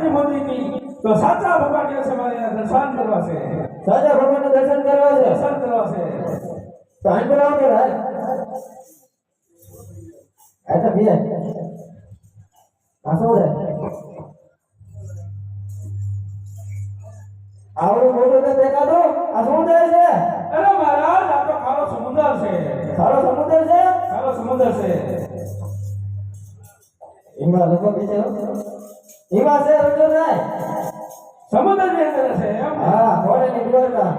એટલી મોટી હતી તો. સાચા ભગવાન છે મારે દર્શન કરવા છે. સાચા ભગવાન દર્શન કરવા છે? દર્શન કરવા છે. તો અહીં પર આવો કે ભાઈ આ તો બે. આ શું છે? આવડું મોટું તો દેખાતો આ શું છે અરે મહારાજ આ તો ખારો સમુદ્ર છે. સારો સમુદ્ર છે? ખારો સમુદ્ર છે. એમાં લોકો બીજે એમાં છે રજો થાય સમુદ્રની અંદર છે એમ? હા ઘોડે નીકળતા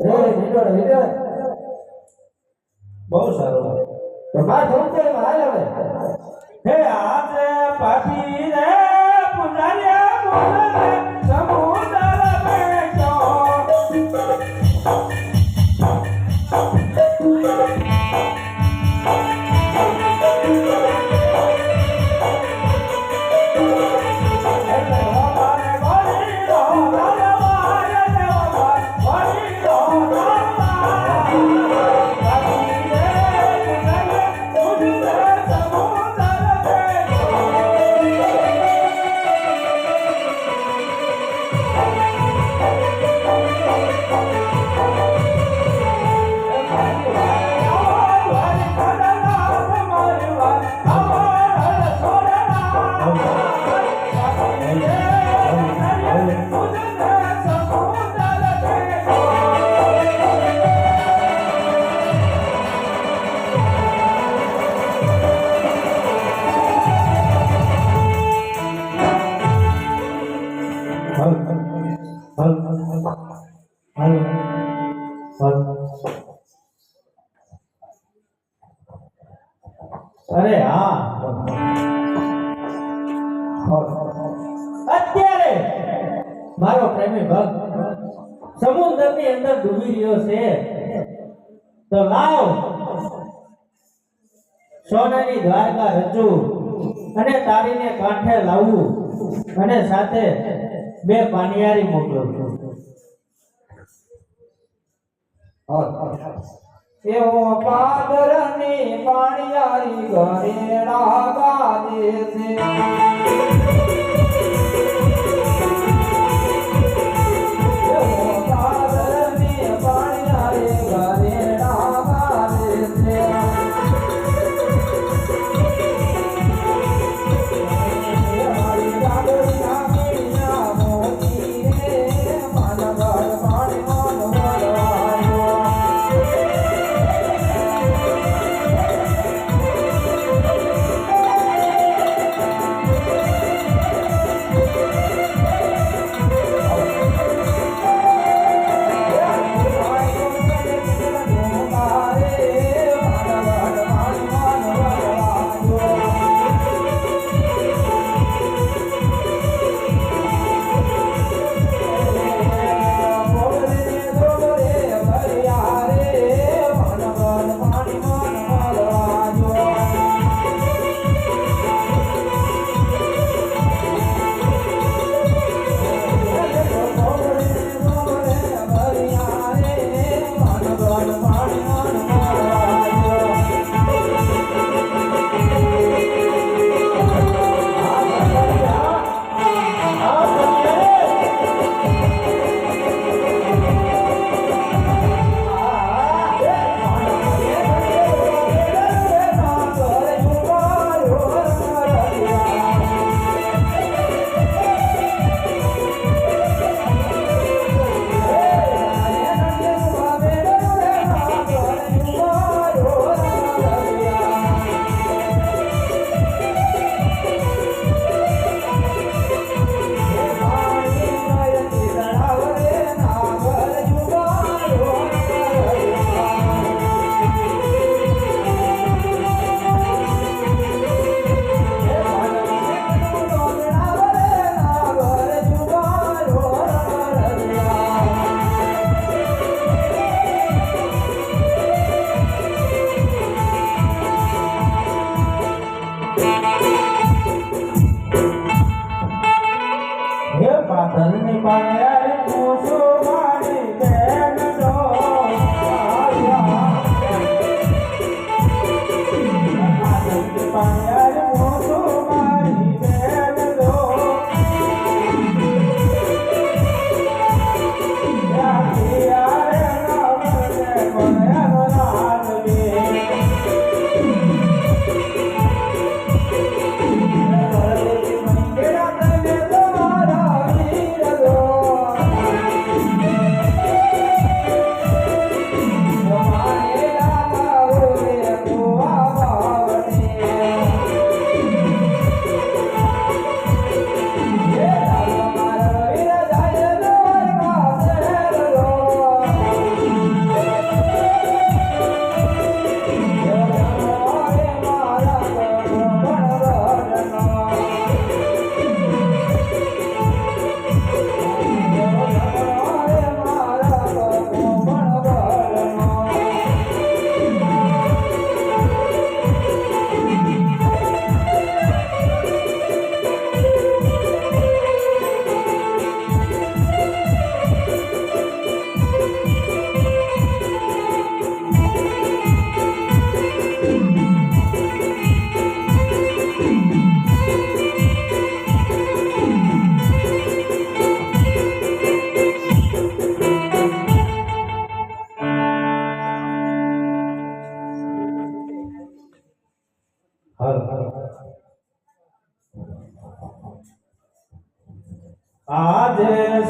રે નીકળ નીકળ બહુ સારું. તો માર ધૂમતે હાલ હવે. હે આજે પાટી રે અરે હા. અત્યારે મારો પ્રેમી ભક્ત સમુદ્રની અંદર ડૂબી રહ્યો છે. તો લાવ. સોનાની દ્વારકા રચું અને તારીને કાંઠે લાવવું અને સાથે બે પાનિયારી મોકલું છું. એવો પાદરની પાણિયારી ઘરેડા ગાજે છે. Bye.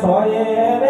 આજે સોયે રે